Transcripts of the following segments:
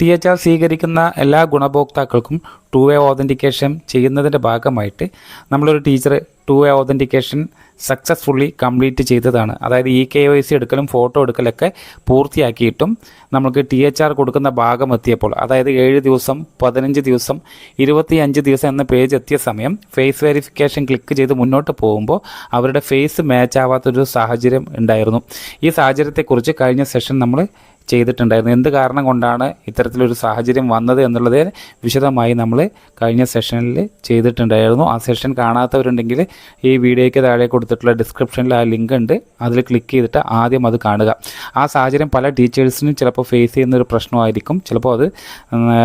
T H R സ്വീകരിക്കുന്ന എല്ലാ ഗുണഭോക്താക്കൾക്കും to way authentication ചെയ്യുന്നതിന്റെ ഭാഗമായിട്ട് നമ്മളൊരു teacher two way authentication successfully complete ചെയ്തതാണ്. അതായത് ഇ കെ വൈ സി എടുക്കലും ഫോട്ടോ എടുക്കലൊക്കെ പൂർത്തിയാക്കിയിട്ടും നമുക്ക് ടി എച്ച് ആർ കൊടുക്കുന്ന ഭാഗം എത്തിയപ്പോൾ അതായത് ഏഴ് ദിവസം പതിനഞ്ച് ദിവസം ഇരുപത്തി അഞ്ച് ദിവസം എന്ന പേജ് എത്തിയ സമയം ഫേസ് വെരിഫിക്കേഷൻ ക്ലിക്ക് ചെയ്ത് മുന്നോട്ട് പോകുമ്പോൾ അവരുടെ ഫേസ് മാച്ച് ആവാത്തൊരു സാഹചര്യം ഉണ്ടായിരുന്നു. ഈ സാഹചര്യത്തെക്കുറിച്ച് കഴിഞ്ഞ സെഷൻ നമ്മൾ ചെയ്തിട്ടുണ്ടായിരുന്നു. എന്ത് കാരണം കൊണ്ടാണ് ഇത്തരത്തിലൊരു സാഹചര്യം വന്നത് എന്നുള്ളത് വിശദമായി നമ്മൾ കഴിഞ്ഞ സെഷനിൽ ചെയ്തിട്ടുണ്ടായിരുന്നു. ആ സെഷൻ കാണാത്തവരുണ്ടെങ്കിൽ ഈ വീഡിയോയ്ക്ക് താഴെ കൊടുത്തിട്ടുള്ള ഡിസ്ക്രിപ്ഷനിൽ ആ ലിങ്ക് ഉണ്ട്. അതിൽ ക്ലിക്ക് ചെയ്തിട്ട് ആദ്യം അത് കാണുക. ആ സാഹചര്യം പല ടീച്ചേഴ്സിനും ചിലപ്പോൾ ഫേസ് ചെയ്യുന്ന ഒരു പ്രശ്നമായിരിക്കും. ചിലപ്പോൾ അത്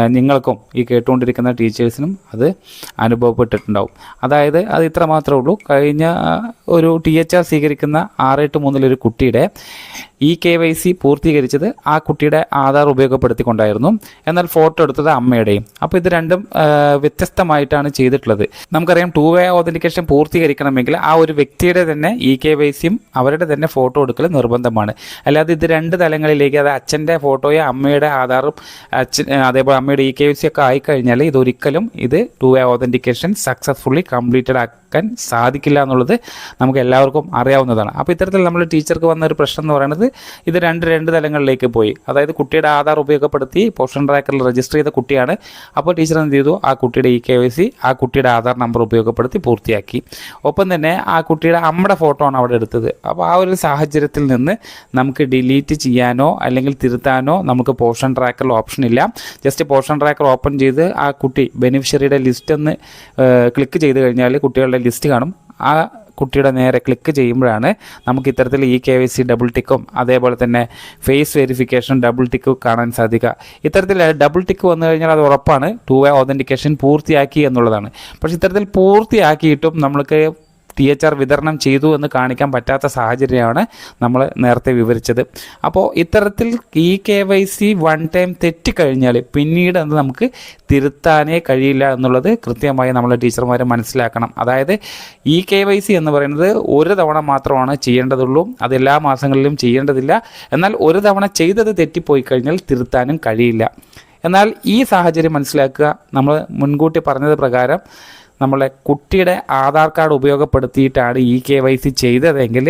നിങ്ങൾക്കും ഈ കേട്ടുകൊണ്ടിരിക്കുന്ന ടീച്ചേഴ്സിനും അത് അനുഭവപ്പെട്ടിട്ടുണ്ടാവും. അതായത് അത് ഇത്ര മാത്രമേ ഉള്ളൂ. കഴിഞ്ഞ ഒരു ടി എച്ച് ആർ സ്വീകരിക്കുന്ന ആറ് എട്ട് മൂന്നിലൊരു കുട്ടിയുടെ ഇ കെ വൈ സി പൂർത്തീകരിച്ചത് ആ കുട്ടിയുടെ ആധാർ ഉപയോഗപ്പെടുത്തിക്കൊണ്ടായിരുന്നു. എന്നാൽ ഫോട്ടോ എടുത്തത് അമ്മയുടെയും. അപ്പോൾ ഇത് രണ്ടും വ്യത്യസ്തമായിട്ടാണ് ചെയ്തിട്ടുള്ളത്. നമുക്കറിയാം ടു വേ ഓതന്റിക്കേഷൻ പൂർത്തീകരിക്കണമെങ്കിൽ ആ ഒരു വ്യക്തിയുടെ തന്നെ ഇ കെ വൈ സിയും അവരുടെ തന്നെ ഫോട്ടോ എടുക്കൽ നിർബന്ധമാണ്. അല്ലാതെ ഇത് രണ്ട് തലങ്ങളിലേക്ക് അത് അച്ഛന്റെ ഫോട്ടോയോ അമ്മയുടെ ആധാറും അച്ഛൻ അതേപോലെ അമ്മയുടെ ഇ കെ വൈ സി ഒക്കെ ആയിക്കഴിഞ്ഞാൽ ഇതൊരിക്കലും ഇത് two way authentication successfully completed ആക്കാൻ സാധിക്കില്ല എന്നുള്ളത് നമുക്ക് എല്ലാവർക്കും അറിയാവുന്നതാണ്. അപ്പോൾ ഇത്തരത്തിൽ നമ്മൾ ടീച്ചർക്ക് വന്ന ഒരു പ്രശ്നം എന്ന് പറയുന്നത് ഇത് രണ്ട് രണ്ട് തലങ്ങളിലേക്ക് പോയി. അതായത് കുട്ടിയുടെ ആധാർ ഉപയോഗപ്പെടുത്തി പോഷൻ ട്രാക്കറിൽ രജിസ്റ്റർ ചെയ്ത കുട്ടിയാണ്. അപ്പോൾ ടീച്ചർ എന്ത് ചെയ്തു? ആ കുട്ടിയുടെ ഇ കെ വൈ സി ആ കുട്ടിയുടെ ആധാർ നമ്പർ ഉപയോഗപ്പെടുത്തി പൂർത്തിയാക്കി. ഒപ്പം തന്നെ ആ കുട്ടിയുടെ അമ്മയുടെ ഫോട്ടോ ആണ് അവിടെ എടുത്തത്. അപ്പോൾ ആ ഒരു സാഹചര്യത്തിൽ നിന്ന് നമുക്ക് ഡിലീറ്റ് ചെയ്യാനോ അല്ലെങ്കിൽ തിരുത്താനോ നമുക്ക് പോഷൻ ട്രാക്കറിൽ ഓപ്ഷൻ ഇല്ല. ജസ്റ്റ് പോഷൻ ട്രാക്കർ ഓപ്പൺ ചെയ്ത് ആ കുട്ടി ബെനിഫിഷ്യറിയുടെ ലിസ്റ്റ് ഒന്ന് ക്ലിക്ക് ചെയ്ത് കഴിഞ്ഞാൽ കുട്ടികളുടെ ലിസ്റ്റ് കാണും. ആ കുട്ടിയുടെ നേരെ ക്ലിക്ക് ചെയ്യുമ്പോഴാണ് നമുക്ക് ഇത്തരത്തിൽ E K Y C double ടിക്കും അതേപോലെ തന്നെ ഫേസ് വെരിഫിക്കേഷൻ ഡബിൾ ടിക്കും കാണാൻ സാധിക്കുക. ഇത്തരത്തിൽ ഡബിൾ ടിക്ക് വന്നു കഴിഞ്ഞാൽ അത് ഉറപ്പാണ്. ടു വേ ഓതന്റിക്കേഷൻ പൂർത്തിയാക്കി എന്നുള്ളതാണ്. പക്ഷേ ഇത്തരത്തിൽ പൂർത്തിയാക്കിയിട്ടും നമ്മൾക്ക് ടി എച്ച് ആർ വിതരണം ചെയ്തു എന്ന് കാണിക്കാൻ പറ്റാത്ത സാഹചര്യമാണ് നമ്മൾ നേരത്തെ വിവരിച്ചത്. അപ്പോൾ ഇത്തരത്തിൽ E K Y C one time തെറ്റിക്കഴിഞ്ഞാൽ പിന്നീട് അത് നമുക്ക് തിരുത്താനേ കഴിയില്ല എന്നുള്ളത് കൃത്യമായി നമ്മൾ ടീച്ചർമാർ മനസ്സിലാക്കണം. അതായത് ഇ കെ വൈ സി എന്ന് പറയുന്നത് ഒരു തവണ മാത്രമാണ് ചെയ്യേണ്ടതുള്ളൂ. അത് എല്ലാ മാസങ്ങളിലും ചെയ്യേണ്ടതില്ല. എന്നാൽ ഒരു തവണ ചെയ്തത് തെറ്റിപ്പോയി കഴിഞ്ഞാൽ തിരുത്താനും കഴിയില്ല. എന്നാൽ ഈ സാഹചര്യം മനസ്സിലാക്കുക. നമ്മൾ മുൻകൂട്ടി പറഞ്ഞത് പ്രകാരം നമ്മളെ കുട്ടിയുടെ ആധാർ കാർഡ് ഉപയോഗപ്പെടുത്തിയിട്ടാണ് ഇ കെ വൈ സി ചെയ്തതെങ്കിൽ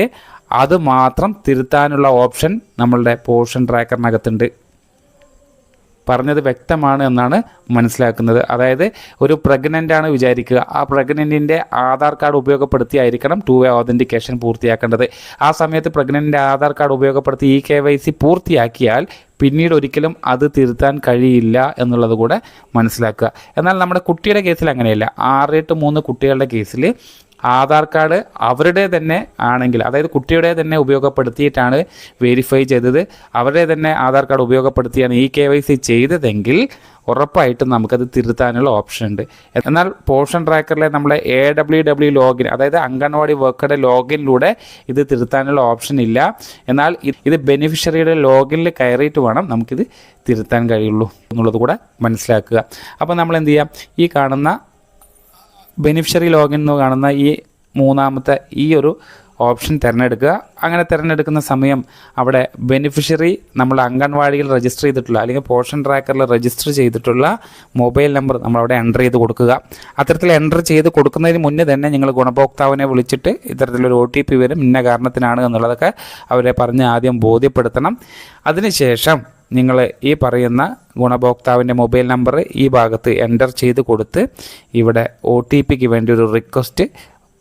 അത് മാത്രം തിരുത്താനുള്ള ഓപ്ഷൻ നമ്മളുടെ പോർഷൻ ട്രാക്കറിനകത്തുണ്ട്. പറഞ്ഞത് വ്യക്തമാണ് എന്നാണ് മനസ്സിലാക്കുന്നത്. അതായത് ഒരു പ്രഗ്നന്റ് ആണ് വിചാരിക്കുക. ആ പ്രഗ്നന്റിന്റെ ആധാർ കാർഡ് ഉപയോഗപ്പെടുത്തിയായിരിക്കണം ടു വേ ഓതന്റിക്കേഷൻ പൂർത്തിയാക്കേണ്ടത്. ആ സമയത്ത് പ്രഗ്നന്റിന്റെ ആധാർ കാർഡ് ഉപയോഗപ്പെടുത്തി ഇ കെ വൈ സി പൂർത്തിയാക്കിയാൽ പിന്നീട് ഒരിക്കലും അത് തിരുത്താൻ കഴിയില്ല എന്നുള്ളത് കൂടെ മനസ്സിലാക്കുക. എന്നാൽ നമ്മുടെ കുട്ടിയുടെ കേസിൽ അങ്ങനെയല്ല. ആറ് എട്ട് മൂന്ന് കുട്ടികളുടെ കേസിൽ ആധാർ കാർഡ് അവരുടെ തന്നെ ആണെങ്കിൽ അതായത് കുട്ടിയുടെ തന്നെ ഉപയോഗപ്പെടുത്തിയിട്ടാണ് വെരിഫൈ ചെയ്തത്. അവരുടെ തന്നെ ആധാർ കാർഡ് ഉപയോഗപ്പെടുത്തിയാണ് ഈ കെ വൈ സി ചെയ്തതെങ്കിൽ ഉറപ്പായിട്ടും നമുക്കത് തിരുത്താനുള്ള ഓപ്ഷൻ ഉണ്ട്. എന്നാൽ പോർഷൻ ട്രാക്കറിലെ നമ്മളെ എ ഡബ്ല്യു ഡബ്ല്യു ലോഗിൻ അതായത് അംഗൻവാടി വർക്കറുടെ ലോഗിനിലൂടെ ഇത് തിരുത്താനുള്ള ഓപ്ഷൻ ഇല്ല. എന്നാൽ ഇത് ബെനിഫിഷ്യറിയുടെ ലോഗിനിൽ കയറിയിട്ട് വേണം നമുക്കിത് തിരുത്താൻ കഴിയുള്ളൂ എന്നുള്ളത് കൂടെ മനസ്സിലാക്കുക. അപ്പോൾ നമ്മൾ എന്ത് ചെയ്യാം? ഈ കാണുന്ന ബെനിഫിഷ്യറി ലോഗിൻ എന്ന് കാണുന്ന ഈ മൂന്നാമത്തെ ഈ ഒരു ഓപ്ഷൻ തിരഞ്ഞെടുക്കുക. അങ്ങനെ തിരഞ്ഞെടുക്കുന്ന സമയം അവിടെ ബെനിഫിഷ്യറി നമ്മൾ അംഗൻവാടിയിൽ രജിസ്റ്റർ ചെയ്തിട്ടുള്ള അല്ലെങ്കിൽ പോർഷൻ ട്രാക്കറിൽ രജിസ്റ്റർ ചെയ്തിട്ടുള്ള മൊബൈൽ നമ്പർ നമ്മൾ അവിടെ എന്റർ ചെയ്ത് കൊടുക്കുക. അത്തരത്തിൽ എന്റർ ചെയ്ത് കൊടുക്കുന്നതിന് മുന്നേ തന്നെ നിങ്ങൾ ഗുണഭോക്താവിനെ വിളിച്ചിട്ട് ഇത്തരത്തിലൊരു ഒ ടി പി വരും. ഇന്ന കാരണത്തിനാണ് എന്നുള്ളതൊക്കെ അവരെ പറഞ്ഞ് ആദ്യം ബോധ്യപ്പെടുത്തണം. അതിനുശേഷം നിങ്ങൾ ഈ പറയുന്ന ഗുണഭോക്താവിന്റെ മൊബൈൽ നമ്പർ ഈ ഭാഗത്ത് എന്റർ ചെയ്ത് കൊടുത്ത് ഇവിടെ ഒ ടി പിക്ക് വേണ്ടി ഒരു റിക്വസ്റ്റ്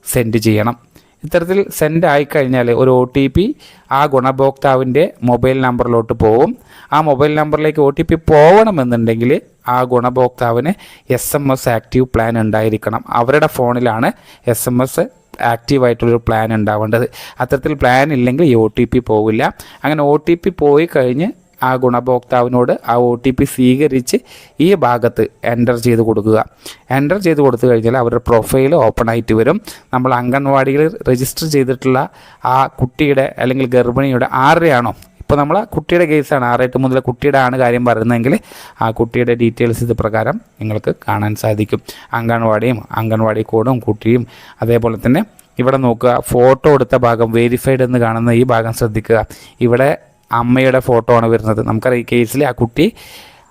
സെൻഡ് ചെയ്യണം. ഇത്തരത്തിൽ സെൻഡ് ആയിക്കഴിഞ്ഞാൽ ഒരു ഒ ടി പി ആ ഗുണഭോക്താവിന്റെ മൊബൈൽ നമ്പറിലോട്ട് പോവും. ആ മൊബൈൽ നമ്പറിലേക്ക് ഒ ടി പി പോകണമെന്നുണ്ടെങ്കിൽ ആ ഗുണഭോക്താവിന് S M S active plan ഉണ്ടായിരിക്കണം. അവരുടെ ഫോണിലാണ് എസ് എം എസ് ആക്റ്റീവായിട്ടുള്ളൊരു പ്ലാൻ ഉണ്ടാവേണ്ടത്. അത്തരത്തിൽ പ്ലാൻ ഇല്ലെങ്കിൽ ഈ ഒ ടി പി പോവില്ല. അങ്ങനെ ഒ ടി പി പോയി കഴിഞ്ഞ് ആ ഗുണഭോക്താവിനോട് ആ ഒ ടി പി സ്വീകരിച്ച് ഈ ഭാഗത്ത് എന്റർ ചെയ്ത് കൊടുക്കുക. എന്റർ ചെയ്ത് കൊടുത്തു കഴിഞ്ഞാൽ അവരുടെ പ്രൊഫൈൽ ഓപ്പൺ ആയിട്ട് വരും. നമ്മൾ അംഗൻവാടിയിൽ രജിസ്റ്റർ ചെയ്തിട്ടുള്ള ആ കുട്ടിയുടെ അല്ലെങ്കിൽ ഗർഭിണിയുടെ ആരുടെയാണോ ഇപ്പോൾ നമ്മൾ കുട്ടിയുടെ കേസാണ് ആറേട്ട് മുതൽ കുട്ടിയുടെ ആണ് കാര്യം പറയുന്നതെങ്കിൽ ആ കുട്ടിയുടെ ഡീറ്റെയിൽസ് ഇത് പ്രകാരം നിങ്ങൾക്ക് കാണാൻ സാധിക്കും. അംഗൻവാടിയും അംഗൻവാടി കോഡും കുട്ടിയും അതേപോലെ തന്നെ ഇവിടെ നോക്കുക. ഫോട്ടോ എടുത്ത ഭാഗം വെരിഫൈഡ് എന്ന് കാണുന്ന ഈ ഭാഗം ശ്രദ്ധിക്കുക. ഇവിടെ അമ്മയുടെ ഫോട്ടോ ആണ് വരുന്നത്. നമുക്കറിയാം ഈ കേസിൽ ആ കുട്ടി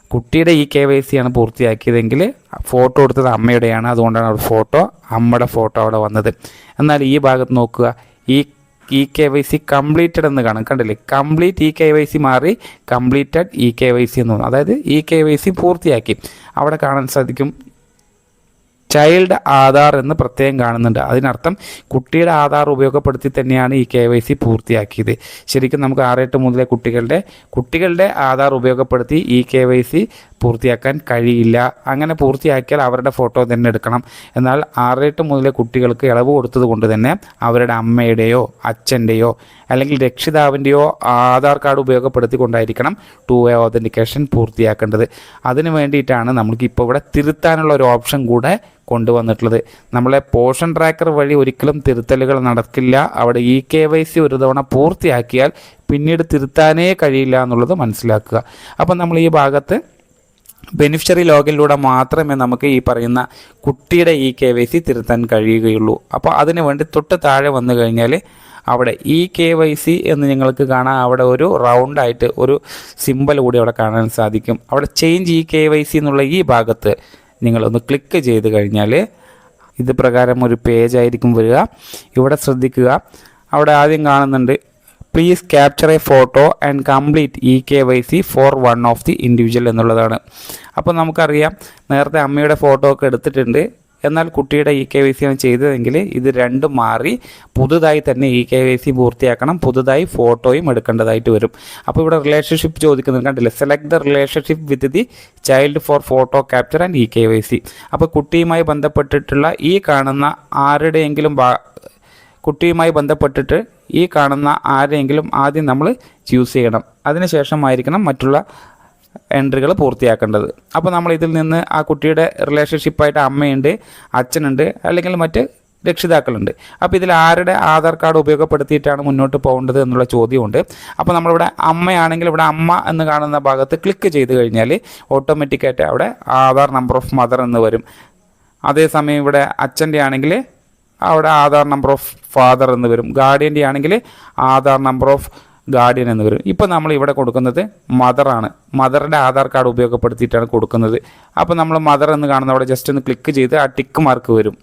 കുട്ടിയുടെ ഈ കെ വൈ സി ആണ് പൂർത്തിയാക്കിയതെങ്കിൽ ഫോട്ടോ എടുത്തത് അമ്മയുടെയാണ്. അതുകൊണ്ടാണ് അവിടെ ഫോട്ടോ അമ്മയുടെ ഫോട്ടോ അവിടെ വന്നത്. എന്നാൽ ഈ ഭാഗത്ത് നോക്കുക. ഈ E K Y C completed എന്ന് കാണും. കണ്ടില്ലേ? Complete E K Y C മാറി completed E K Y C എന്ന് തോന്നുന്നു. അതായത് ഇ കെ വൈ സി പൂർത്തിയാക്കി. അവിടെ കാണാൻ സാധിക്കും ചൈൽഡ് ആധാർ എന്ന് പ്രത്യേകം കാണുന്നുണ്ട്. അതിനർത്ഥം കുട്ടിയുടെ ആധാർ ഉപയോഗപ്പെടുത്തി തന്നെയാണ് ഈ കെ വൈ സി പൂർത്തിയാക്കിയത്. ശരിക്കും നമുക്ക് ആറെട്ട് മുതലേ കുട്ടികളുടെ കുട്ടികളുടെ ആധാർ ഉപയോഗപ്പെടുത്തി ഈ കെ വൈ സി പൂർത്തിയാക്കാൻ കഴിയില്ല. അങ്ങനെ പൂർത്തിയാക്കിയാൽ അവരുടെ ഫോട്ടോ തന്നെ എടുക്കണം. എന്നാൽ ആറെട്ട് മുതലേ കുട്ടികൾക്ക് ഇളവ് കൊടുത്തത് കൊണ്ട് തന്നെ അവരുടെ അമ്മയുടെയോ അച്ഛന്റെയോ അല്ലെങ്കിൽ രക്ഷിതാവിന്റെയോ ആധാർ കാർഡ് ഉപയോഗപ്പെടുത്തിക്കൊണ്ടായിരിക്കണം ടു വേ ഓതന്റിക്കേഷൻ പൂർത്തിയാക്കേണ്ടത്. അതിന് വേണ്ടിയിട്ടാണ് നമുക്ക് ഇപ്പോൾ ഇവിടെ തിരുത്താനുള്ള ഒരു ഓപ്ഷൻ കൂടെ കൊണ്ടുവന്നിട്ടുള്ളത്. നമ്മളെ പോഷൻ ട്രാക്കർ വഴി ഒരിക്കലും തിരുത്തലുകൾ നടക്കില്ല. അവിടെ ഇ കെ വൈ സി ഒരു തവണ പൂർത്തിയാക്കിയാൽ പിന്നീട് തിരുത്താനേ കഴിയില്ല എന്നുള്ളത് മനസ്സിലാക്കുക. അപ്പം നമ്മൾ ഈ ഭാഗത്ത് ബെനിഫിഷ്യറി ലോഗിനിലൂടെ മാത്രമേ നമുക്ക് ഈ പറയുന്ന കുട്ടിയുടെ ഇ കെ വൈ സി തിരുത്താൻ കഴിയുകയുള്ളൂ. അപ്പോൾ അതിന് വേണ്ടി തൊട്ട് താഴെ വന്നു കഴിഞ്ഞാൽ അവിടെ ഇ കെ വൈ സി എന്ന് നിങ്ങൾക്ക് കാണാം. അവിടെ ഒരു റൗണ്ടായിട്ട് ഒരു സിമ്പൽ കൂടി അവിടെ കാണാൻ സാധിക്കും. അവിടെ change E K Y C എന്നുള്ള ഈ ഭാഗത്ത് നിങ്ങളൊന്ന് ക്ലിക്ക് ചെയ്ത് കഴിഞ്ഞാൽ ഇത് പ്രകാരം ഒരു പേജായിരിക്കും വരിക. ഇവിടെ ശ്രദ്ധിക്കുക. അവിടെ ആദ്യം കാണുന്നുണ്ട് please capture a photo and complete E K Y C for one of the individual എന്നുള്ളതാണ്. അപ്പോൾ നമുക്കറിയാം നേരത്തെ അമ്മയുടെ ഫോട്ടോ ഒക്കെ എടുത്തിട്ടുണ്ട്. എന്നാൽ കുട്ടിയുടെ ഇ കെ വൈ സി ആണ് ചെയ്തതെങ്കിൽ ഇത് രണ്ടും മാറി പുതുതായി തന്നെ ഇ കെ വൈ സി പൂർത്തിയാക്കണം പുതുതായി ഫോട്ടോയും എടുക്കേണ്ടതായിട്ട് വരും. അപ്പോൾ ഇവിടെ റിലേഷൻഷിപ്പ് ചോദിക്കുന്നത് കണ്ടില്ലേ? Select the relationship with the child for photo capture and E K Y C അപ്പോൾ കുട്ടിയുമായി ബന്ധപ്പെട്ടിട്ടുള്ള ഈ കാണുന്ന ആരുടെയെങ്കിലും കുട്ടിയുമായി ബന്ധപ്പെട്ടിട്ട് ഈ കാണുന്ന ആരെങ്കിലും ആദ്യം നമ്മൾ ചൂസ് ചെയ്യണം. അതിനുശേഷമായിരിക്കണം മറ്റുള്ള എൻട്രികൾ പൂർത്തിയാക്കേണ്ടത്. അപ്പോൾ നമ്മൾ ഇതിൽ നിന്ന് ആ കുട്ടിയുടെ റിലേഷൻഷിപ്പായിട്ട് അമ്മയുണ്ട് അച്ഛനുണ്ട് അല്ലെങ്കിൽ മറ്റ് രക്ഷിതാക്കളുണ്ട്. അപ്പോൾ ഇതിൽ ആരുടെ ആധാർ കാർഡ് ഉപയോഗപ്പെടുത്തിയിട്ടാണ് മുന്നോട്ട് പോകേണ്ടത് എന്നുള്ള ചോദ്യമുണ്ട്. അപ്പോൾ നമ്മളിവിടെ അമ്മയാണെങ്കിൽ ഇവിടെ അമ്മ എന്ന് കാണുന്ന ഭാഗത്ത് ക്ലിക്ക് ചെയ്ത് കഴിഞ്ഞാൽ ഓട്ടോമാറ്റിക്കായിട്ട് അവിടെ ആധാർ നമ്പർ ഓഫ് മദർ എന്ന് വരും. അതേസമയം ഇവിടെ അച്ഛന്റെ ആണെങ്കിൽ അവിടെ ആധാർ നമ്പർ ഓഫ് ഫാദർ എന്ന് വരും. ഗാർഡിയന്റെ ആണെങ്കിൽ ആധാർ നമ്പർ ഓഫ് ഗാർഡിയൻ എന്ന് വരും. ഇപ്പോൾ നമ്മൾ ഇവിടെ കൊടുക്കുന്നത് മദറാണ് മദറിന്റെ ആധാർ കാർഡ് ഉപയോഗപ്പെടുത്തിയിട്ടാണ് കൊടുക്കുന്നത്. അപ്പോൾ നമ്മൾ മദർ എന്ന് കാണുന്ന അവിടെ ജസ്റ്റ് ഒന്ന് ക്ലിക്ക് ചെയ്ത് ആ ടിക്ക് മാർക്ക് വരും.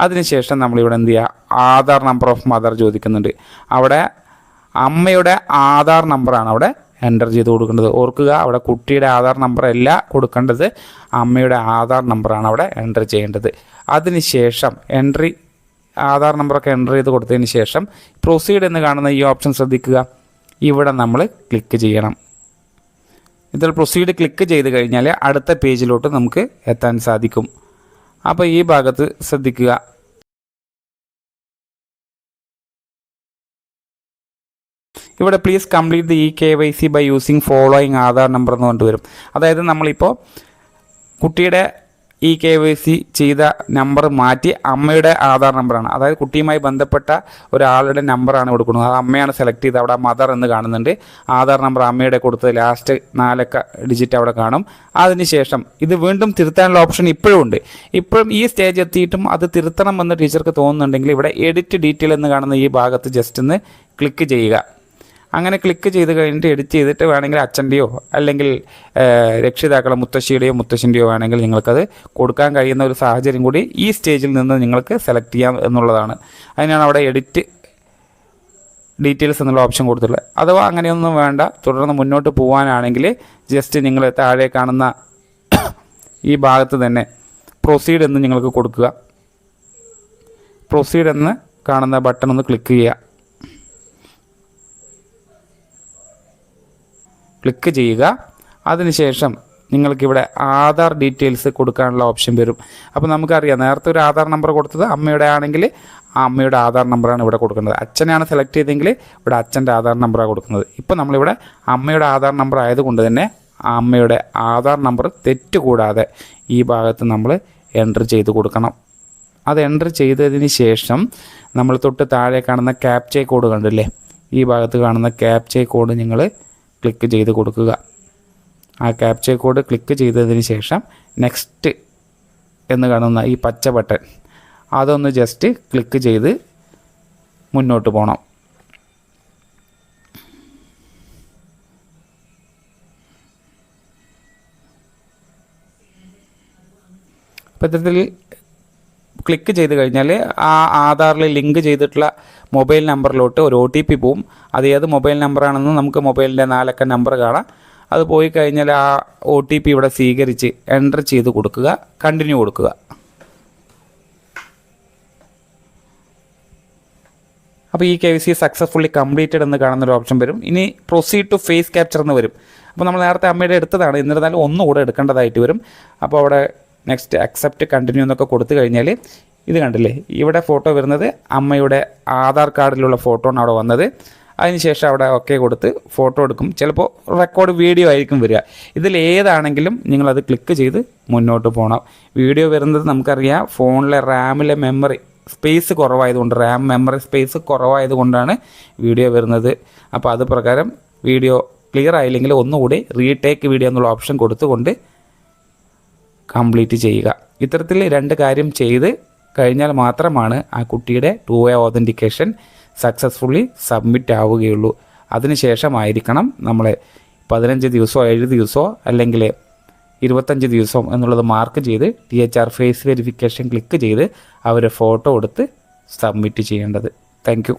അതിനുശേഷം നമ്മളിവിടെ എന്ത് ചെയ്യുക? ആധാർ നമ്പർ ഓഫ് മദർ ചോദിക്കുന്നുണ്ട്. അവിടെ അമ്മയുടെ ആധാർ നമ്പറാണ് അവിടെ എന്റർ ചെയ്ത് കൊടുക്കേണ്ടത്. ഓർക്കുക അവിടെ കുട്ടിയുടെ ആധാർ നമ്പർ അല്ല കൊടുക്കേണ്ടത്. അമ്മയുടെ ആധാർ നമ്പറാണ് അവിടെ എന്റർ ചെയ്യേണ്ടത്. അതിനുശേഷം എൻട്രി ആധാർ നമ്പറൊക്കെ എന്റർ ചെയ്ത് കൊടുത്തതിന് ശേഷം പ്രൊസീഡ് എന്ന് കാണുന്ന ഈ ഓപ്ഷൻ ശ്രദ്ധിക്കുക. ഇവിടെ നമ്മൾ ക്ലിക്ക് ചെയ്യണം. ഇതിൽ പ്രൊസീഡ് ക്ലിക്ക് ചെയ്ത് കഴിഞ്ഞാൽ അടുത്ത പേജിലോട്ട് നമുക്ക് എത്താൻ സാധിക്കും. അപ്പോൾ ഈ ഭാഗത്ത് ശ്രദ്ധിക്കുക. ഇവിടെ please complete the E K Y C by using following Aadhaar number എന്ന് കൊണ്ടുവരും അതായത് നമ്മളിപ്പോൾ കുട്ടിയുടെ ഇ കെ വൈ സി ചെയ്ത നമ്പർ മാറ്റി അമ്മയുടെ ആധാർ നമ്പറാണ് അതായത് കുട്ടിയുമായി ബന്ധപ്പെട്ട ഒരാളുടെ നമ്പറാണ് കൊടുക്കുന്നത്. അത് അമ്മയാണ് സെലക്ട് ചെയ്ത് അവിടെ മദർ എന്ന് കാണുന്നുണ്ട്. ആധാർ നമ്പർ അമ്മയുടെ കൊടുത്ത് ലാസ്റ്റ് നാലക്ക ഡിജിറ്റ് അവിടെ കാണും. അതിനുശേഷം ഇത് വീണ്ടും തിരുത്താനുള്ള ഓപ്ഷൻ ഇപ്പോഴും ഉണ്ട്. ഇപ്പോഴും ഈ സ്റ്റേജ് എത്തിയിട്ടും അത് തിരുത്തണമെന്ന് ടീച്ചർക്ക് തോന്നുന്നുണ്ടെങ്കിൽ ഇവിടെ എഡിറ്റ് ഡീറ്റെയിൽ എന്ന് കാണുന്ന ഈ ഭാഗത്ത് ജസ്റ്റ് ഒന്ന് ക്ലിക്ക് ചെയ്യുക. അങ്ങനെ ക്ലിക്ക് ചെയ്ത് കഴിഞ്ഞിട്ട് എഡിറ്റ് ചെയ്തിട്ട് വേണമെങ്കിൽ അച്ഛന്റെയോ അല്ലെങ്കിൽ രക്ഷിതാക്കളെ മുത്തശ്ശിയുടെയോ മുത്തശ്ശിന്റെയോ വേണമെങ്കിൽ നിങ്ങൾക്കത് കൊടുക്കാൻ കഴിയുന്ന ഒരു സാഹചര്യം കൂടി ഈ സ്റ്റേജിൽ നിന്ന് നിങ്ങൾക്ക് സെലക്ട് ചെയ്യാം എന്നുള്ളതാണ്. അതിനാണ് അവിടെ എഡിറ്റ് ഡീറ്റെയിൽസ് എന്നുള്ള ഓപ്ഷൻ കൊടുത്തിട്ടുള്ളത്. അഥവാ അങ്ങനെയൊന്നും വേണ്ട തുടർന്ന് മുന്നോട്ട് പോകാനാണെങ്കിൽ ജസ്റ്റ് നിങ്ങൾ താഴെ കാണുന്ന ഈ ഭാഗത്ത് തന്നെ പ്രൊസീഡ് എന്ന് നിങ്ങൾക്ക് കൊടുക്കുക. പ്രൊസീഡ് എന്ന് കാണുന്ന ബട്ടൺ ഒന്ന് ക്ലിക്ക് ചെയ്യുക. ക്ലിക്ക് ചെയ്യുക. അതിനുശേഷം നിങ്ങൾക്കിവിടെ ആധാർ ഡീറ്റെയിൽസ് കൊടുക്കാനുള്ള ഓപ്ഷൻ വരും. അപ്പോൾ നമുക്കറിയാം നേരത്തെ ഒരു ആധാർ നമ്പർ കൊടുത്തത് അമ്മയുടെ ആണെങ്കിൽ ആ അമ്മയുടെ ആധാർ നമ്പറാണ് ഇവിടെ കൊടുക്കുന്നത്. അച്ഛനെയാണ് സെലക്ട് ചെയ്തെങ്കിൽ ഇവിടെ അച്ഛന്റെ ആധാർ നമ്പറാണ് കൊടുക്കുന്നത്. ഇപ്പോൾ നമ്മളിവിടെ അമ്മയുടെ ആധാർ നമ്പർ ആയതുകൊണ്ട് തന്നെ ആ അമ്മയുടെ ആധാർ നമ്പർ തെറ്റുകൂടാതെ ഈ ഭാഗത്ത് നമ്മൾ എന്റർ ചെയ്ത് കൊടുക്കണം. അത് എന്റർ ചെയ്തതിന് ശേഷം നമ്മൾ തൊട്ട് താഴെ കാണുന്ന ക്യാപ്ചേ കോഡ് കണ്ടില്ലേ? ഈ ഭാഗത്ത് കാണുന്ന ക്യാപ്ചേ കോഡ് നിങ്ങൾ ക്ലിക്ക് ചെയ്ത് കൊടുക്കുക. ആ ക്യാപ്ചർ കോഡ് ക്ലിക്ക് ചെയ്തതിന് ശേഷം നെക്സ്റ്റ് എന്ന് കാണുന്ന ഈ പച്ച ബട്ടൺ അതൊന്ന് ജസ്റ്റ് ക്ലിക്ക് ചെയ്ത് മുന്നോട്ട് പോകണം അപ്പോൾ ഇത്തരത്തിൽ ക്ലിക്ക് ചെയ്ത് കഴിഞ്ഞാൽ ആ ആധാറിൽ ലിങ്ക് ചെയ്തിട്ടുള്ള മൊബൈൽ നമ്പറിലോട്ട് ഒരു ഒ ടി പി പോവും. അത് ഏത് മൊബൈൽ നമ്പറാണെന്ന് നമുക്ക് മൊബൈലിന്റെ നാലക്ക നമ്പർ കാണാം. അത് പോയി കഴിഞ്ഞാൽ ആ ഒ ടി പി ഇവിടെ സ്വീകരിച്ച് എന്റർ ചെയ്ത് കൊടുക്കുക കണ്ടിന്യൂ കൊടുക്കുക. അപ്പോൾ E K Y C successfully completed എന്ന് കാണുന്നൊരു ഓപ്ഷൻ വരും. ഇനി പ്രൊസീഡ് ടു ഫേസ് ക്യാപ്ചർ എന്ന് വരും. അപ്പോൾ നമ്മൾ നേരത്തെ അമ്മയുടെ എടുത്തതാണ് എന്നിരുന്നാലും ഒന്നുകൂടെ എടുക്കേണ്ടതായിട്ട് വരും. അപ്പോൾ അവിടെ നെക്സ്റ്റ് അക്സെപ്റ്റ് കണ്ടിന്യൂ എന്നൊക്കെ കൊടുത്തു കഴിഞ്ഞാൽ ഇത് കണ്ടില്ലേ? ഇവിടെ ഫോട്ടോ വരുന്നത് അമ്മയുടെ ആധാർ കാർഡിലുള്ള ഫോട്ടോ ആണ് അവിടെ വന്നത്. അതിനുശേഷം അവിടെ ഒക്കെ കൊടുത്ത് ഫോട്ടോ എടുക്കും. ചിലപ്പോൾ റെക്കോർഡ് വീഡിയോ ആയിരിക്കും വരിക. ഇതിൽ ഏതാണെങ്കിലും നിങ്ങളത് ക്ലിക്ക് ചെയ്ത് മുന്നോട്ട് പോകണം വീഡിയോ വരുന്നത് നമുക്കറിയാം ഫോണിലെ റാമിലെ മെമ്മറി സ്പേസ് കുറവായതുകൊണ്ട് റാം മെമ്മറി സ്പേസ് കുറവായതുകൊണ്ടാണ് വീഡിയോ വരുന്നത്. അപ്പോൾ അത് പ്രകാരം വീഡിയോ ക്ലിയർ ആയില്ലെങ്കിൽ ഒന്നുകൂടി റീടേക്ക് വീഡിയോ എന്നുള്ള ഓപ്ഷൻ കൊടുത്തുകൊണ്ട് കംപ്ലീറ്റ് ചെയ്യുക. ഇത്തരത്തിൽ രണ്ട് കാര്യം ചെയ്ത് കഴിഞ്ഞാൽ മാത്രമാണ് ആ കുട്ടിയുടെ two way authentication successfully submit ആവുകയുള്ളൂ അതിനുശേഷമായിരിക്കണം നമ്മൾ പതിനഞ്ച് ദിവസമോ ഏഴ് ദിവസമോ അല്ലെങ്കിൽ ഇരുപത്തഞ്ച് ദിവസം എന്നുള്ളത് മാർക്ക് ചെയ്ത് T H R face verification click ചെയ്ത് അവരെ ഫോട്ടോ എടുത്ത് സബ്മിറ്റ് ചെയ്യേണ്ടത്. താങ്ക്